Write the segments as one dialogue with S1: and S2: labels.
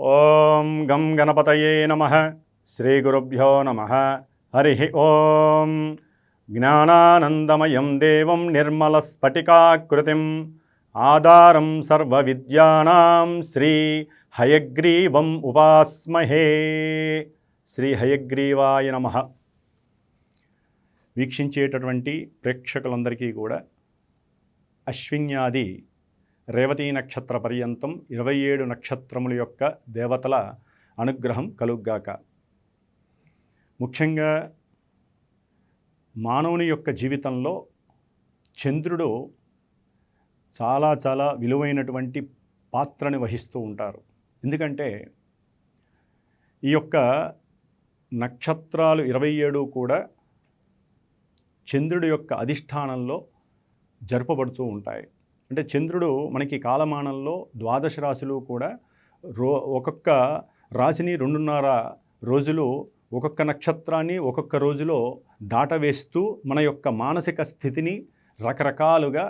S1: ఓం గం గణపతయే నమ. శ్రీగురుభ్యో నమ. హరి ఓం. జ్ఞానానందమయం దేవం నిర్మలస్ఫటికాకృతిం ఆధారం సర్వవిద్యానాం శ్రీ హయగ్రీవం ఉపాస్మహే. శ్రీ హయగ్రీవాయ నమ. వీక్షించేటటువంటి ప్రేక్షకులందరికీ కూడా అశ్విన్యాది రేవతీ నక్షత్ర పర్యంతం ఇరవై ఏడు నక్షత్రముల యొక్క దేవతల అనుగ్రహం కలుగ్గాక. ముఖ్యంగా మానవుని యొక్క జీవితంలో చంద్రుడు చాలా చాలా విలువైనటువంటి పాత్రని వహిస్తూ ఉంటారు. ఎందుకంటే ఈ యొక్క నక్షత్రాలు ఇరవై ఏడు కూడా చంద్రుడి యొక్క అధిష్టానంలో జరపబడుతూ ఉంటాయి. అంటే చంద్రుడు మనకి కాలమానంలో ద్వాదశ రాశులు కూడా రో ఒక్కొక్క రాశిని రెండున్నర రోజులు ఒక్కొక్క నక్షత్రాన్ని ఒక్కొక్క రోజులో దాటవేస్తూ మన యొక్క మానసిక స్థితిని రకరకాలుగా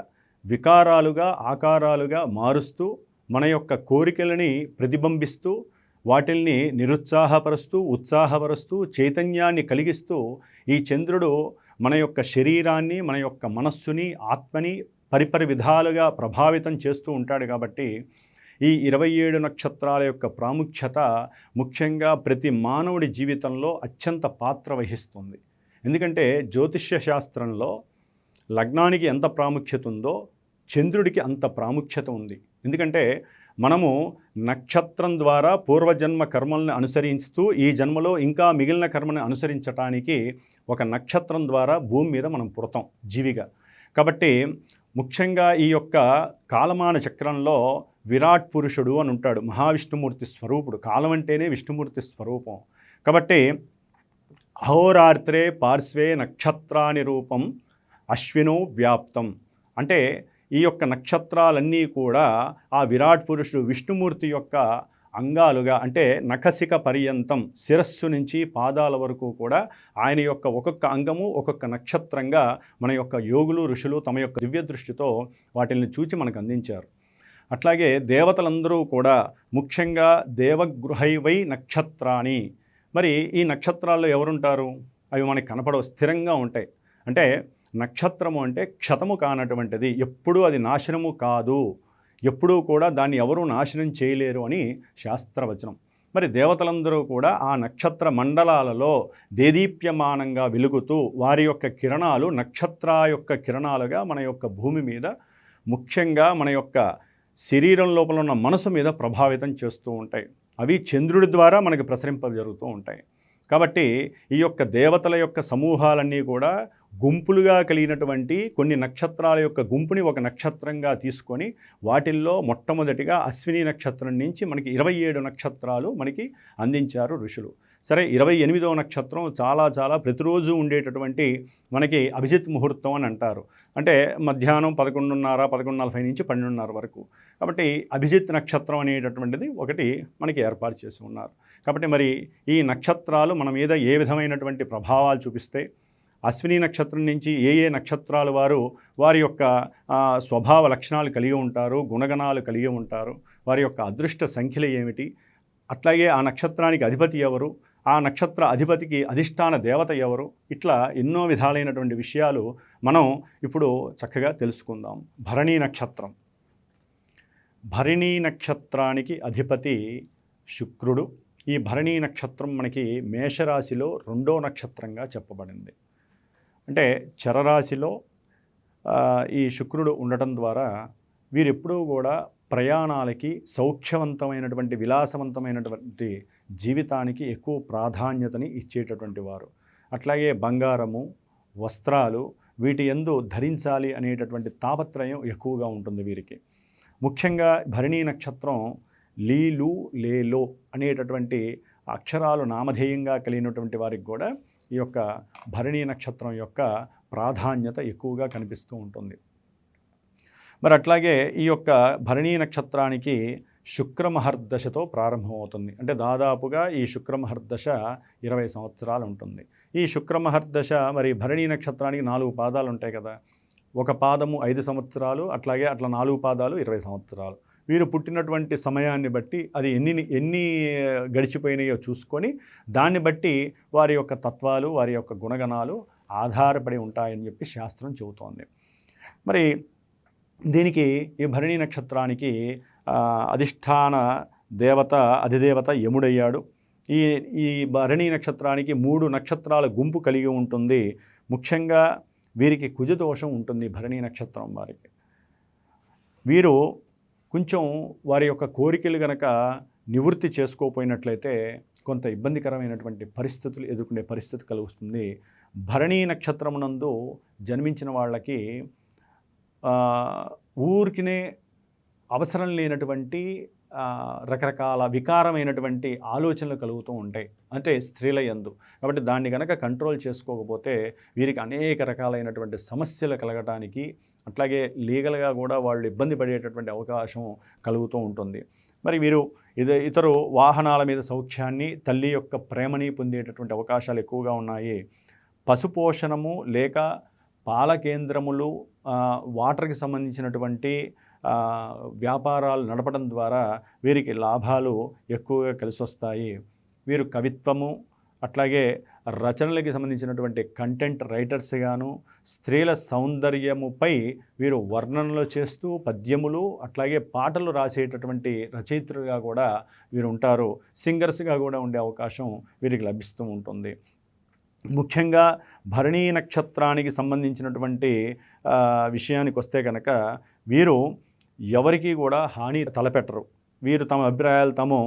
S1: వికారాలుగా ఆకారాలుగా మారుస్తూ మన యొక్క కోరికలని ప్రతిబింబిస్తూ వాటిల్ని నిరుత్సాహపరుస్తూ ఉత్సాహపరుస్తూ చైతన్యాన్ని కలిగిస్తూ ఈ చంద్రుడు మన యొక్క శరీరాన్ని మన యొక్క మనస్సుని ఆత్మని పరిపరి విధాలుగా ప్రభావితం చేస్తూ ఉంటాడు కాబట్టి ఈ ఇరవై ఏడు నక్షత్రాల యొక్క ప్రాముఖ్యత ముఖ్యంగా ప్రతి మానవుడి జీవితంలో అత్యంత పాత్ర వహిస్తుంది. ఎందుకంటే జ్యోతిష్య శాస్త్రంలో లగ్నానికి ఎంత ప్రాముఖ్యత ఉందో చంద్రుడికి అంత ప్రాముఖ్యత ఉంది. ఎందుకంటే మనము నక్షత్రం ద్వారా పూర్వజన్మ కర్మల్ని అనుసరిస్తూ ఈ జన్మలో ఇంకా మిగిలిన కర్మని అనుసరించటానికి ఒక నక్షత్రం ద్వారా భూమి మీద మనం పుడతాం జీవిగా. కాబట్టి ముఖ్యంగా ఈ యొక్క కాలమాన చక్రంలో విరాట్ పురుషుడు అని ఉంటాడు మహావిష్ణుమూర్తి స్వరూపుడు. కాలం అంటేనే విష్ణుమూర్తి స్వరూపం. కాబట్టి అహోరాత్రే పార్శ్వే నక్షత్రాని రూపం అశ్వినో వ్యాప్తం. అంటే ఈ యొక్క నక్షత్రాలన్నీ కూడా ఆ విరాట్ పురుషుడు విష్ణుమూర్తి యొక్క అంగాలుగా అంటే నఖసిక పర్యంతం శిరస్సు నుంచి పాదాల వరకు కూడా ఆయన యొక్క ఒక్కొక్క అంగము ఒక్కొక్క నక్షత్రంగా మన యొక్క యోగులు ఋషులు తమ యొక్క దివ్య దృష్టితో వాటిని చూచి మనకు అందించారు. అట్లాగే దేవతలందరూ కూడా ముఖ్యంగా దేవగృహైవై నక్షత్రాన్ని మరి ఈ నక్షత్రాల్లో ఎవరుంటారు? అవి మనకి కనపడవు స్థిరంగా ఉంటాయి. అంటే నక్షత్రము అంటే క్షతము కానటువంటిది ఎప్పుడూ అది నాశనము కాదు. ఎప్పుడూ కూడా దాన్ని ఎవరూ నాశనం చేయలేరు అని శాస్త్రవచనం. మరి దేవతలందరూ కూడా ఆ నక్షత్ర మండలాలలో దేదీప్యమానంగా వెలుగుతూ వారి యొక్క కిరణాలు నక్షత్ర యొక్క కిరణాలుగా మన యొక్క భూమి మీద ముఖ్యంగా మన యొక్క శరీరం లోపల ఉన్న మనసు మీద ప్రభావితం చేస్తూ ఉంటాయి. అవి చంద్రుడి ద్వారా మనకి ప్రసరింప జరుగుతూ ఉంటాయి. కాబట్టి ఈ యొక్క దేవతల యొక్క సమూహాలన్నీ కూడా గుంపులుగా కలిగినటువంటి కొన్ని నక్షత్రాల యొక్క గుంపుని ఒక నక్షత్రంగా తీసుకొని వాటిల్లో మొట్టమొదటిగా అశ్విని నక్షత్రం నుంచి మనకి ఇరవై ఏడు నక్షత్రాలు మనకి అందించారు ఋషులు. సరే ఇరవై ఎనిమిదవ నక్షత్రం చాలా చాలా ప్రతిరోజు ఉండేటటువంటి మనకి అభిజిత్ ముహూర్తం అని అంటారు. అంటే మధ్యాహ్నం పదకొండున్నర పదకొండు నలభై నుంచి పన్నెండున్నర వరకు. కాబట్టి అభిజిత్ నక్షత్రం అనేటటువంటిది ఒకటి మనకి ఏర్పాటు చేసి ఉన్నారు. కాబట్టి మరి ఈ నక్షత్రాలు మన మీద ఏ విధమైనటువంటి ప్రభావాలు చూపిస్తాయి అశ్విని నక్షత్రం నుంచి ఏ ఏ నక్షత్రాలు వారు వారి యొక్క స్వభావ లక్షణాలు కలిగి ఉంటారు గుణగణాలు కలిగి ఉంటారు వారి యొక్క అదృష్ట సంఖ్యలు ఏమిటి అట్లాగే ఆ నక్షత్రానికి అధిపతి ఎవరు ఆ నక్షత్ర అధిపతికి అధిష్టాన దేవత ఎవరు ఇట్లా ఎన్నో విధాలైనటువంటి విషయాలు మనం ఇప్పుడు చక్కగా తెలుసుకుందాం. భరణీ నక్షత్రం. భరణీ నక్షత్రానికి అధిపతి శుక్రుడు. ఈ భరణీ నక్షత్రం మనకి మేషరాశిలో రెండో నక్షత్రంగా చెప్పబడింది. అంటే చరరాశిలో ఈ శుక్రుడు ఉండటం ద్వారా వీరెప్పుడూ కూడా ప్రయాణాలకి సౌఖ్యవంతమైనటువంటి విలాసవంతమైనటువంటి జీవితానికి ఎక్కువ ప్రాధాన్యతని ఇచ్చేటటువంటి వారు. అట్లాగే బంగారము వస్త్రాలు వీటి ఎందు ధరించాలి అనేటటువంటి తాపత్రయం ఎక్కువగా ఉంటుంది వీరికి. ముఖ్యంగా భరణీ నక్షత్రం లీలు లేలో అనేటటువంటి అక్షరాలు నామధేయంగా కలిగినటువంటి వారికి కూడా ఈ యొక్క భరణీ నక్షత్రం యొక్క ప్రాధాన్యత ఎక్కువగా కనిపిస్తూ ఉంటుంది. మరి అట్లాగే ఈ యొక్క భరణీ నక్షత్రానికి శుక్రమహర్దశతో ప్రారంభమవుతుంది. అంటే దాదాపుగా ఈ శుక్రమహర్దశ ఇరవై సంవత్సరాలు ఉంటుంది. ఈ శుక్రమహర్దశ మరి భరణీ నక్షత్రానికి నాలుగు పాదాలు ఉంటాయి కదా. ఒక పాదము ఐదు సంవత్సరాలు అట్లాగే అట్లా నాలుగు పాదాలు ఇరవై సంవత్సరాలు. వీరు పుట్టినటువంటి సమయాన్ని బట్టి అది ఎన్ని ఎన్ని గడిచిపోయినాయో చూసుకొని దాన్ని బట్టి వారి యొక్క తత్వాలు వారి యొక్క గుణగణాలు ఆధారపడి ఉంటాయని చెప్పి శాస్త్రం చెబుతోంది. మరి దీనికి ఈ భరణి నక్షత్రానికి అధిష్టాన దేవత అధిదేవత యముడయ్యాడు. ఈ ఈ భరణి నక్షత్రానికి మూడు నక్షత్రాల గుంపు కలిగి ఉంటుంది. ముఖ్యంగా వీరికి కుజదోషం ఉంటుంది భరణి నక్షత్రం వారికి. వీరు కొంచెం వారి యొక్క కోరికలు గనక నివృత్తి చేసుకోపోయినట్లయితే కొంత ఇబ్బందికరమైనటువంటి పరిస్థితులు ఎదుర్కొనే పరిస్థితి కలుగుతుంది. భరణీ నక్షత్రమునందు జన్మించిన వాళ్ళకి ఊరికినే అవసరం లేనటువంటి రకరకాల వికారమైనటువంటి ఆలోచనలు కలుగుతూ ఉంటాయి. అంటే స్త్రీల యందు. కాబట్టి దాన్ని కనుక కంట్రోల్ చేసుకోకపోతే వీరికి అనేక రకాలైనటువంటి సమస్యలు కలగటానికి అట్లాగే లీగల్గా కూడా వాళ్ళు ఇబ్బంది పడేటటువంటి అవకాశం కలుగుతూ ఉంటుంది. మరి వీరు ఇది ఇతరు వాహనాల మీద సౌఖ్యాన్ని తల్లి యొక్క ప్రేమని పొందేటటువంటి అవకాశాలు ఎక్కువగా ఉన్నాయి. పశుపోషణము లేక పాల కేంద్రములు వాటర్కి సంబంధించినటువంటి వ్యాపారాలు నడపడం ద్వారా వీరికి లాభాలు ఎక్కువగా కలిసి వస్తాయి వీరు కవిత్వము అట్లాగే రచనలకి సంబంధించినటువంటి కంటెంట్ రైటర్స్గాను స్త్రీల సౌందర్యముపై వీరు వర్ణనలు చేస్తూ పద్యములు అట్లాగే పాటలు రాసేటటువంటి రచయిత్రులుగా కూడా వీరు ఉంటారు. సింగర్స్గా కూడా ఉండే అవకాశం వీరికి లభిస్తూ ఉంటుంది. ముఖ్యంగా భరణీ నక్షత్రానికి సంబంధించినటువంటి విషయానికి వస్తే కనుక వీరు ఎవరికి కూడా హాని తలపెట్టరు. వీరు తమ అభిప్రాయాలు తాము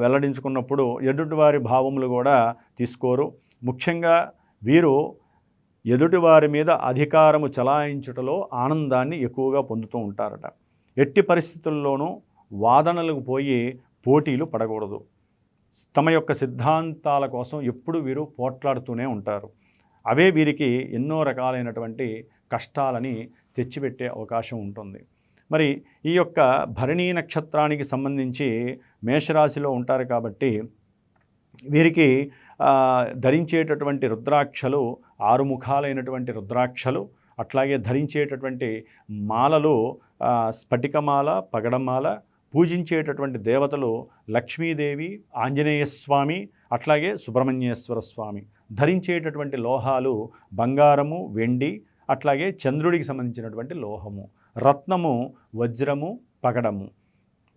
S1: వెల్లడించుకున్నప్పుడు ఎదుటివారి భావములు కూడా తీసుకోరు. ముఖ్యంగా వీరు ఎదుటివారి మీద అధికారము చలాయించుటలో ఆనందాన్ని ఎక్కువగా పొందుతూ ఉంటారట. ఎట్టి పరిస్థితుల్లోనూ వాదనలకు పోయి పోటీలు పడకూడదు. తమ యొక్క సిద్ధాంతాల కోసం ఎప్పుడు వీరు పోట్లాడుతూనే ఉంటారు. అవే వీరికి ఎన్నో రకాలైనటువంటి కష్టాలని తెచ్చిపెట్టే అవకాశం ఉంటుంది. మరి ఈ యొక్క భరణీ నక్షత్రానికి సంబంధించి మేషరాశిలో ఉంటారు కాబట్టి వీరికి ధరించేటటువంటి రుద్రాక్షలు ఆరు ముఖాలైనటువంటి రుద్రాక్షలు అట్లాగే ధరించేటటువంటి మాలలు స్ఫటికమాల పగడమాల పూజించేటటువంటి దేవతలు లక్ష్మీదేవి ఆంజనేయ స్వామి అట్లాగే సుబ్రహ్మణ్యేశ్వర స్వామి. ధరించేటటువంటి లోహాలు బంగారము వెండి అట్లాగే చంద్రుడికి సంబంధించినటువంటి లోహము. రత్నము వజ్రము పగడము.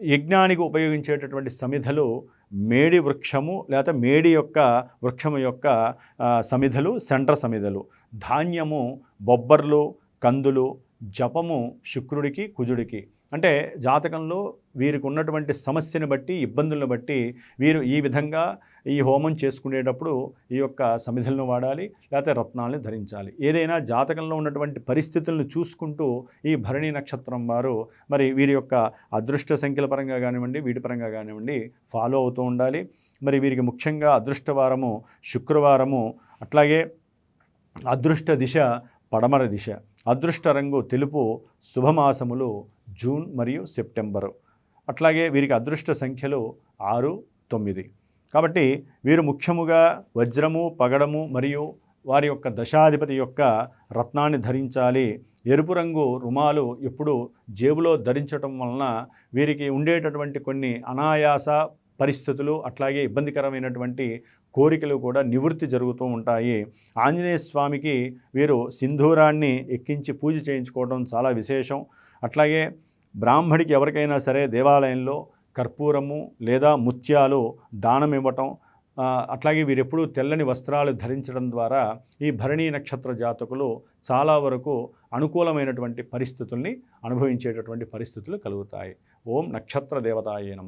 S1: యజ్ఞానికి ఉపయోగించేటటువంటి సమిధలు మేడి వృక్షము లేదా మేడి యొక్క వృక్షము యొక్క సమిధలు సెంట్ర సమిధలు. ధాన్యము బొబ్బర్లు కందులు జపము శుక్రుడికి కుజుడికి. అంటే జాతకంలో వీరికి ఉన్నటువంటి సమస్యను బట్టి ఇబ్బందులను బట్టి వీరు ఈ విధంగా ఈ హోమం చేసుకునేటప్పుడు ఈ యొక్క సమిధులను వాడాలి లేకపోతే రత్నాలను ధరించాలి. ఏదైనా జాతకంలో ఉన్నటువంటి పరిస్థితులను చూసుకుంటూ ఈ భరణి నక్షత్రం వారు మరి వీరి యొక్క అదృష్ట సంఖ్యల పరంగా కానివ్వండి వీటి పరంగా కానివ్వండి ఫాలో అవుతూ ఉండాలి. మరి వీరికి ముఖ్యంగా అదృష్టవారము శుక్రవారము అట్లాగే అదృష్ట దిశ పడమర దిశ. అదృష్ట రంగు తెలుపు శుభమాసములు జూన్ మరియు సెప్టెంబరు. అట్లాగే వీరికి అదృష్ట సంఖ్యలు ఆరు తొమ్మిది. కాబట్టి వీరు ముఖ్యముగా వజ్రము పగడము మరియు వారి యొక్క దశాధిపతి యొక్క రత్నాన్ని ధరించాలి. ఎరుపు రంగు రుమాలు ఎప్పుడు జేబులో ధరించటం వలన వీరికి ఉండేటటువంటి కొన్ని అనాయాస పరిస్థితులు అట్లాగే ఇబ్బందికరమైనటువంటి కోరికలు కూడా నివృత్తి జరుగుతూ ఉంటాయి. ఆంజనేయ స్వామికి వీరు సింధూరాన్ని ఎక్కించి పూజ చేయించుకోవడం చాలా విశేషం. అట్లాగే బ్రాహ్మడికి ఎవరికైనా సరే దేవాలయంలో కర్పూరము లేదా ముత్యాలు దానం ఇవ్వటం అట్లాగే వీరెప్పుడూ తెల్లని వస్త్రాలు ధరించడం ద్వారా ఈ భరణీ నక్షత్ర జాతకులు చాలా వరకు అనుకూలమైనటువంటి పరిస్థితుల్ని అనుభవించేటటువంటి పరిస్థితులు కలుగుతాయి. ఓం నక్షత్ర దేవతాయే నమ.